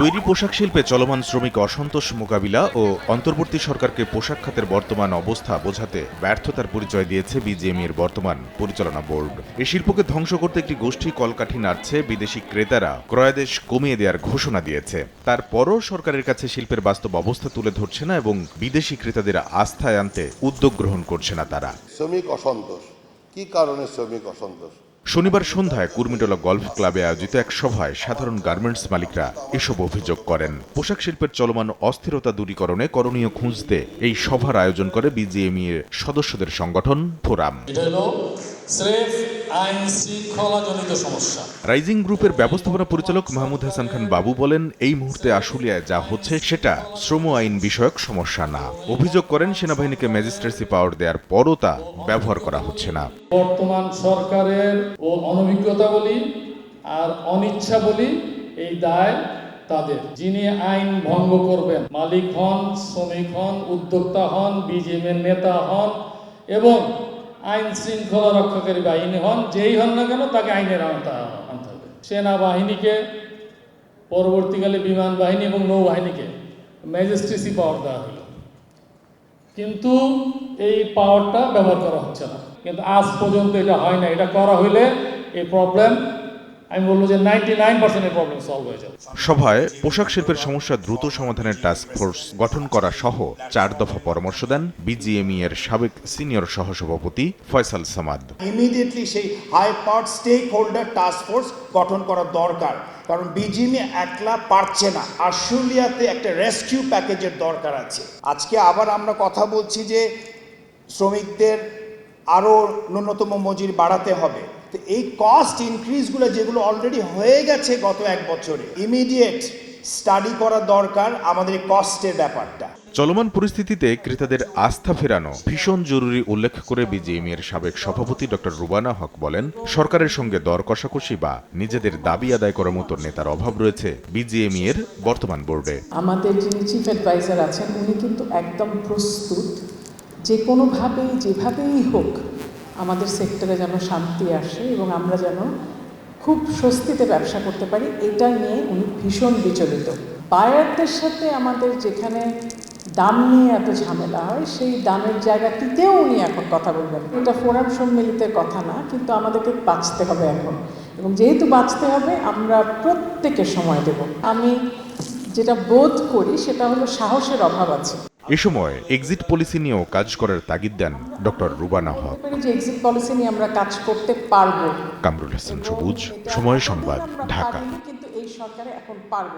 তৈরি পোশাক শিল্পে চলমান শ্রমিক অসন্তোষ মোকাবিলা ও অন্তর্বর্তী সরকারকে পোশাক খাতের বর্তমান অবস্থা বোঝাতে ব্যর্থতার পরিচয় দিয়েছে বিজিএমইর বর্তমান পরিচালনা বোর্ড। এই শিল্পকে ধ্বংস করতে একটি গোষ্ঠী কলকাঠি নাড়ছে, বিদেশি ক্রেতারা ক্রয়াদেশ কমিয়ে দেওয়ার ঘোষণা দিয়েছে। তারপরও সরকারের কাছে শিল্পের বাস্তব অবস্থা তুলে ধরছে না এবং বিদেশি ক্রেতাদের আস্থায় আনতে উদ্যোগ গ্রহণ করছে না তারা। শ্রমিক অসন্তোষ। কি কারণে শ্রমিক অসন্তোষ? শনিবার সন্ধ্যায় কুর্মিটোলা গল্ফ ক্লাবে আয়োজিত এক সভায় সাধারণ গার্মেন্টস মালিকরা এসব অভিযোগ করেন। পোশাক শিল্পের চলমান অস্থিরতা দূরীকরণে করণীয় খুঁজতে এই সভার আয়োজন করে বিজিএমই এর সদস্যদের সংগঠন ফোরাম। রাইজিং গ্রুপের ব্যবস্থাপনা পরিচালক মাহমুদ হাসান খান বাবু বলেন এই মুহূর্তে আশুলিয়ায় যা হচ্ছে সেটা শ্রম আইন বিষয়ক সমস্যা না। অভিযোগ করেন সেনাবাহিনীকে ম্যাজিস্ট্রেসি পাওয়ার দেওয়ার পরও তা ব্যবহার করা হচ্ছে না। বর্তমান সরকারের ও অনভিজ্ঞতা বলি আর অনিচ্ছা বলি এই দায় তাদের। যিনি আইন ভঙ্গ করবেন মালিক হন শ্রমিক হন উদ্যোক্তা হন বিজেপির নেতা হন এবং আইন শৃঙ্খলা রক্ষাকারী বাহিনী হন, যেই হন না কেন তাকে আইনের আওতা আনতে হবে। সেনাবাহিনীকে, পরবর্তীকালে বিমান বাহিনী এবং নৌবাহিনীকে, ম্যাজিস্ট্রেসি পাওয়ার দেওয়া হলো। কিন্তু এই পাওয়ারটা ব্যবহার করা হচ্ছে না। কিন্তু আজ পর্যন্ত এটা হয় না। এটা করা হইলে এই প্রবলেম আমি বলব যে নাইনটি নাইন পার্সেন্টের প্রবলেম সলভ হয়ে যাবে। সভায় পোশাক শিল্পের সমস্যা দ্রুত সমাধানের টাস্ক ফোর্স গঠন করা সহ চার দফা পরামর্শ দেন বিজিএমই এর সাবেক সিনিয়র সহসভাপতি ফয়সাল সামাদ। ইমিডিয়েটলি সেই high powered stakeholder task force গঠন করা দরকার। কারণ বিজিএমই একলা পারছে না। আশুলিয়াতে একটা রেস্কিউ প্যাকেজের দরকার আছে। আজকে আবার আমরা কথা বলছি যে শ্রমিকদের আরও ন্যূনতম মজুরি বাড়াতে হবে। তো এই কস্ট ইনক্রিজগুলো যেগুলো অলরেডি হয়ে গেছে গত এক বছরে ইমিডিয়েট স্টাডি করা দরকার আমাদের কস্টের ব্যাপারটা। চলমান পরিস্থিতিতে ক্রেতাদের আস্থা ফেরানো ভীষণ জরুরি উল্লেখ করে বিজিএমই এর সাবেক সভাপতি ডক্টর রুবানা হক বলেন সরকারের সঙ্গে দর কষাকষি বা নিজেদের দাবি আদায় করার মতো নেতার অভাব রয়েছে বিজিএমই এর বর্তমান বোর্ডে। আমাদের যিনি চিফ অ্যাডভাইজার আছেন উনি কিন্তু একদম প্রস্তুত। যে কোনোভাবেই যেভাবেই হোক আমাদের সেক্টরে যেন শান্তি আসে এবং আমরা যেন খুব স্বস্তিতে ব্যবসা করতে পারি, এটা নিয়ে উনি ভীষণ বিচলিত। বায়ারদের সাথে আমাদের যেখানে দাম নিয়ে এত ঝামেলা হয়, সেই দামের জায়গাটিতেও উনি এখন কথা বলবেন। এটা ফোরাম সম্মিলিতের কথা না, কিন্তু আমাদেরকে বাঁচতে হবে এখন। এবং যেহেতু বাঁচতে হবে, আমরা প্রত্যেকে সময় দেব। আমি যেটা বোধ করি, সেটা হলো সাহসের অভাব আছে। এ সময় এক্সিট পলিসি নিয়েও কাজ করার তাগিদ দেন doctor Rubana Huq. Exit policy নিয়ে আমরা কাজ করতে পারব। কামরুল হাসান সবুজ সময় সংবাদ ঢাকা। কিন্তু এই সরকারে এখন পারব